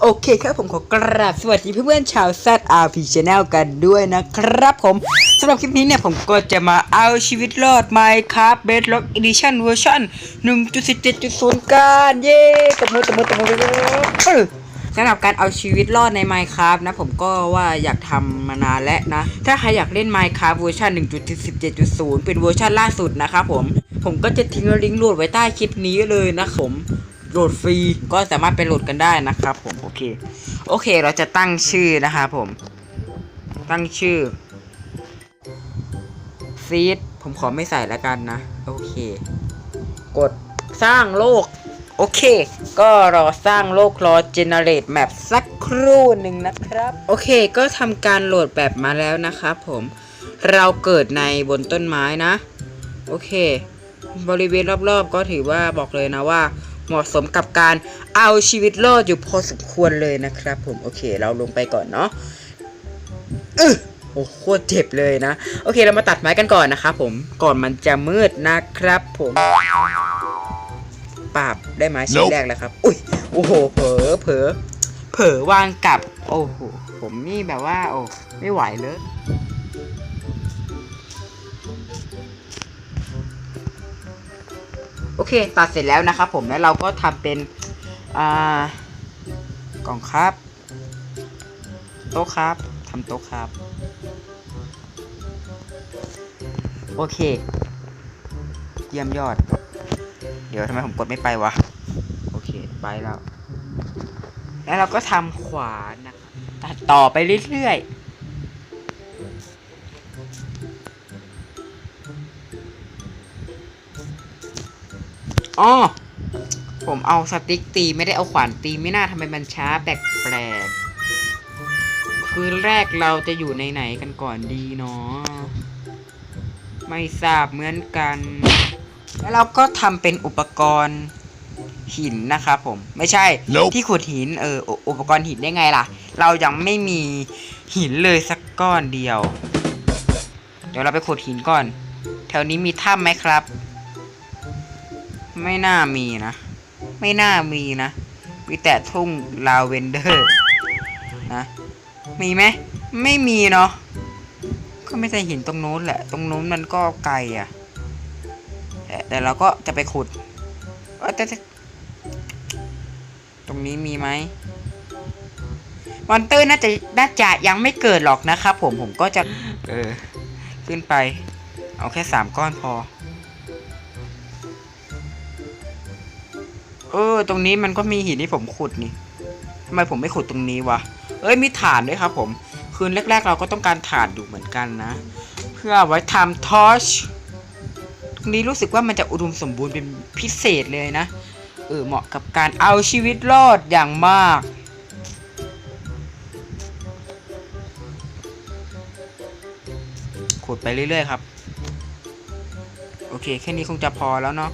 โอเคครับผมขอกราบสวัสดีเพื่อนๆชาว ZRP Channel กันด้วยนะครับผมสำหรับคลิปนี้เนี่ยผมก็จะมาเอาชีวิตรอด Minecraft Bedrock Edition เวอร์ชัน1.17.0 กันเย้ตบมือตบมือตบมือสำหรับการเอาชีวิตรอดใน Minecraft นะผมก็ว่าอยากทำมานานแล้วนะ ถ้าใครอยากเล่น Minecraft เวอร์ชัน1.17.0 เป็นเวอร์ชันล่าสุดนะครับผม ผมก็จะทิ้งลิงก์โหลดไว้ใต้คลิปนี้เลยนะผม โหลดฟรีก็สามารถไปโหลดกันได้นะครับผมโอเคโอเคเราจะตั้งชื่อนะครับผม ตั้งชื่อซีดผมขอไม่ใส่แล้วกันนะ โอเค กดสร้างโลก โอเค ก็รอสร้างโลกรอ generate map สักครู่หนึ่งนะครับ โอเคก็ทำการโหลดแบบมาแล้วนะครับผมเราเกิดในบนต้นไม้นะ โอเค บริเวณรอบๆ ก็ถือว่าบอกเลยนะว่า เหมาะสมกับการเอาชีวิตรอดอยู่พอสมควรเลยนะครับ ผมโอเคเราลงไปก่อนเนาะโอ้โหโคตรเจ็บเลยนะ โอเคเรามาตัดไม้กันก่อนนะครับผมก่อนมันจะมืดนะครับผมปราบได้ไม้ชิ้น Nope แรกแล้วครับอุ้ยโอ้โหเผลอเผลอเผลอวางกลับ โอ้โหผมนี่แบบว่าโอ้ไม่ไหวเลย โอเค ตัดเสร็จแล้วนะครับผมแล้วเราก็ทำเป็นอ่ากล่องครับ โต๊ะครับทำโต๊ะครับ โอเค เยี่ยมยอด เดี๋ยวทำไมผมกดไม่ไปวะ โอเค ไปแล้ว แล้วเราก็ทำขวานนะตัดต่อไปเรื่อยๆ อ๋อผมเอาสติ๊กตีไม่ได้เอาขวานตีไม่น่าทำไมมันช้าแปลกๆคืนแรกเราจะอยู่ในไหนกันก่อนดีเนาะไม่ทราบเหมือนกัน แล้วเราก็ทำเป็นอุปกรณ์หินนะครับผมไม่ใช่ Nope ที่ขุดหินเอออุอุปกรณ์หินได้ไงล่ะ เรายังไม่มีหินเลยสักก้อนเดียว เดี๋ยวเราไปขุดหินก่อน แถวนี้มีถ้ำไหมครับ ไม่น่ามีนะ ไม่น่ามีนะ มีแต่ทุ่งลาเวนเดอร์นะ มีไหมไม่มีเนาะ ก็ไม่ใช่หินตรงนู้นแหละ ตรงนู้นมันก็ไกลอะแต่แต่เราก็จะไปขุดเอ้ยแต่แต่ตรงนี้มีไหมมอนเตอร์น่าจะน่าจะยังไม่เกิดหรอกนะครับผมผมก็จะ เออ ขึ้นไป เอาแค่สามก้อนพอ เออ ตรงนี้มันก็มีหินที่ผมขุดนี่ทำไมผมไม่ขุดตรงนี้วะ เอ้ยมีฐานด้วยครับผม คืนแรก ๆ เราก็ต้องการฐานอยู่เหมือนกันนะ เพื่อไว้ทำทอชตรงนี้รู้สึกว่ามันจะอุดมสมบูรณ์เป็นพิเศษเลยนะ เออเหมาะกับการเอาชีวิตรอดอย่างมากขุดไปเรื่อยๆครับ โอเค แค่นี้คงจะพอแล้วเนาะ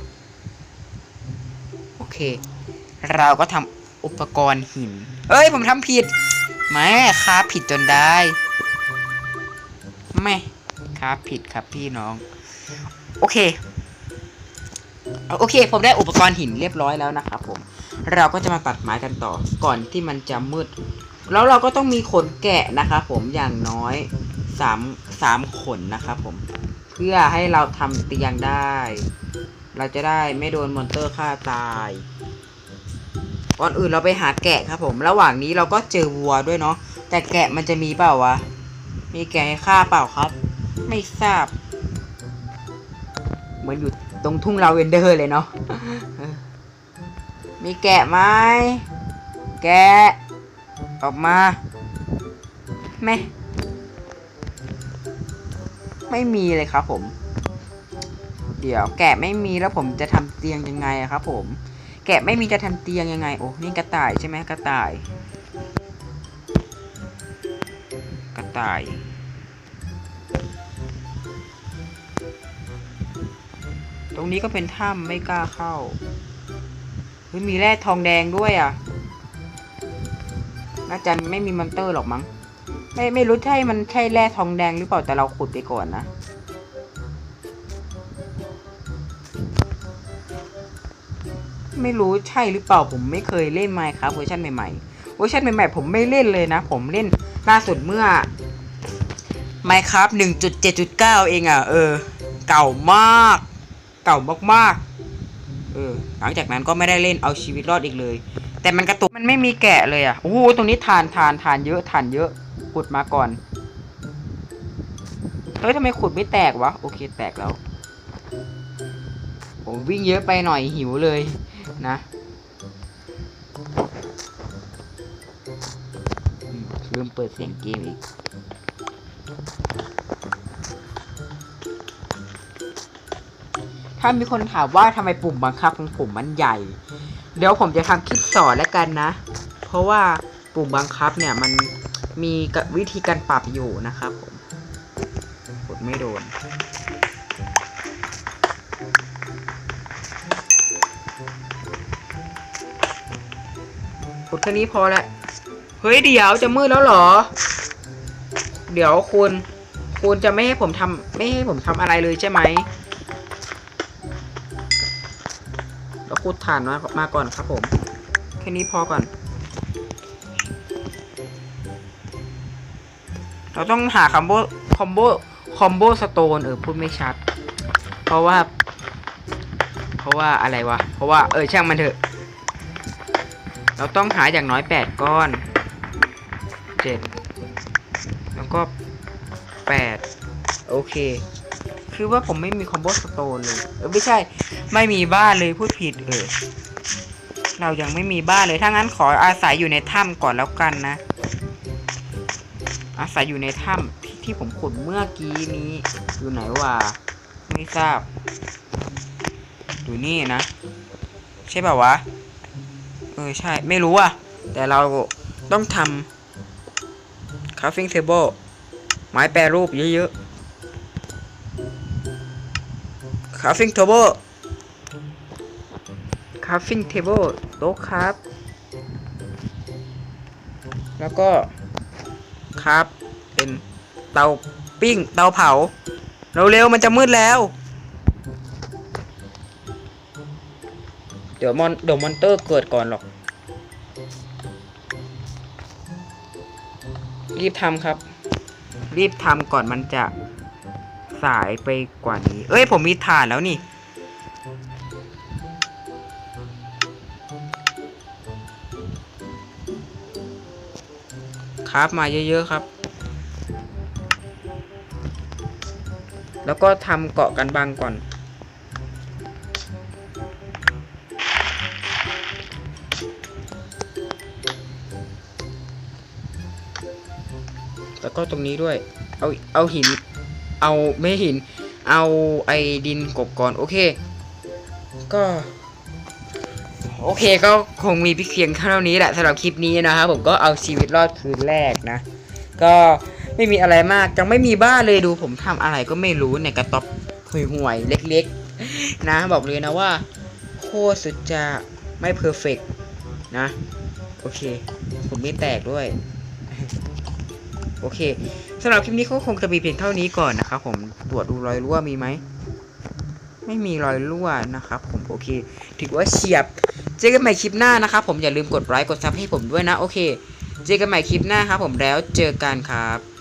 เค เราก็ทำอุปกรณ์หิน เอ้ย ผมทำผิดแม่ค้าผิดจนได้ไม่ค้าผิดครับพี่น้อง โอเค โอเค ผมได้อุปกรณ์หินเรียบร้อยแล้วนะครับผม เราก็จะมาตัดไม้กันต่อ ก่อนที่มันจะมืด แล้วเราก็ต้องมีขนแกะนะครับผมอย่างน้อยสามสามขนนะครับผม เพื่อให้เราทำเตียงได้ เราจะได้ไม่โดนมอนเตอร์ฆ่าตายก่อนอื่นเราไปหาแกะครับผม ระหว่างนี้เราก็เจอวัวด้วยเนาะแต่แกะมันจะมีเปล่าวะ มีแกะให้ฆ่าเปล่าครับ ไม่ทราบ เหมือนอยู่ตรงทุ่งลาเวนเดอร์เลยเนาะมีแกะไหมแกะ ออกมาไม่ไม่มีเลยครับผม เดี๋ยวแกะไม่มีแล้วผมจะทำเตียงยังไงครับ ผม แกะไม่มีจะทำเตียงยังไงโอ้นี่กระต่ายใช่ไหมกระต่าย กระต่ายตรงนี้ก็เป็นถ้ำไม่กล้าเข้าเฮ้ยมีแร่ทองแดงด้วยอะ น่าจะไม่มีมอนเตอร์หรอกมั้ง ไม่ไม่รู้ใช่มันใช่แร่ทองแดงหรือเปล่าแต่เราขุดไปก่อนนะ ไม่รู้ใช่หรือเปล่าผมไม่เคยเล่นไมค์ครับเวอร์ชันใหม่ๆเวอร์ชันใหม่ๆผมไม่เล่นเลยนะ ผมเล่นล่าสุดเมื่อ Minecraft 1.7.9 เองอะ เออ เก่ามาก เก่ามากๆเออหลังจากนั้นก็ไม่ได้เล่นเอาชีวิตรอดอีกเลย แต่มันกระตุกมันไม่มีแกะเลยอะโอ้โหตรงนี้ทานทานทานเยอะทานเยอะขุดมาก่อนเฮ้ยทำไมขุดไม่แตกวะ โอเคแตกแล้วผมวิ่งเยอะไปหน่อยหิวเลย นะลืมเปิดเสียงเกมอีก ถ้ามีคนถามว่าทำไมปุ่มบังคับของผมมันใหญ่ เดี๋ยวผมจะทำคลิปสอนแล้วกันนะ เพราะว่าปุ่มบังคับเนี่ยมันมีวิธีการปรับอยู่นะครับผมกดไม่โดน กดแค่นี้พอแล้วเฮ้ยเดี๋ยวจะมืดแล้วเหรอ เดี๋ยวคุณคุณจะไม่ให้ผมทำไม่ให้ผมทำอะไรเลยใช่ไหมแล้วคูดฐานมามาก่อนครับผม แค่นี้พอก่อน เราต้องหาคอมโบคอมโบคอมโบสโตนเออพูดไม่ชัด เพราะว่า เพราะว่าอะไรวะ เพราะว่าเออช่างมันเถอะ เราต้องหาอย่างน้อยแปดก้อนเจ็ดแล้วก็แปดโอเค คือว่าผมไม่มีคอมโบสโตนเลย เออไม่ใช่ ไม่มีบ้านเลยพูดผิดเออเรายังไม่มีบ้านเลย ถ้างั้นขออาศัยอยู่ในถ้ำก่อนแล้วกันนะ อาศัยอยู่ในถ้ำที่ที่ผมขุดเมื่อกี้นี้ อยู่ไหนวะ ไม่ทราบ อยู่นี่นะ ใช่ป่าวะ เออใช่ไม่รู้อะ แต่เราต้องทำ crafting table ไม้แปรรูปเยอะๆ crafting table crafting table โต๊ะครับ แล้วก็ครับเป็นเตาปิ้ง เตาเผา เร็วๆ มันจะมืดแล้ว เดี๋ยวมอนเดี๋ยวมอนเตอร์เกิดก่อนหรอก รีบทำครับ รีบทำก่อนมันจะสายไปกว่านี้ เอ้ย ผมมีถ่านแล้วนี่ครับมาเยอะ ๆ ครับ แล้วก็ทำเกาะกันบังก่อน แล้วก็ตรงนี้ด้วย เอาเอาหิน เอาไม่หิน เอาไอดินกบก่อนโอเค ก็ โอเคก็คงมีเพียงเท่านี้แหละสำหรับคลิปนี้นะครับผมก็เอาชีวิตรอดคืนแรกนะ ก็ไม่มีอะไรมากยังไม่มีบ้านเลยดูผมทำอะไรก็ไม่รู้ในกระต๊อบห่วยๆเล็กๆ นะ บอกเลยนะว่า โคตรสุดจะไม่เพอร์เฟกนะ โอเค ผมไม่แตกด้วย โอเคสำหรับคลิปนี้ก็คงจะมีเพียงเท่านี้ก่อนนะครับผมตรวจดูรอยรั่วมีไหมไม่มีรอยรั่วนะครับผมโอเคถือว่าเฉียบ เจอกันใหม่คลิปหน้านะครับผมอย่าลืมกดไลค์กดซับให้ผมด้วยนะโอเค เจอกันใหม่คลิปหน้าครับผมแล้วเจอกันครับ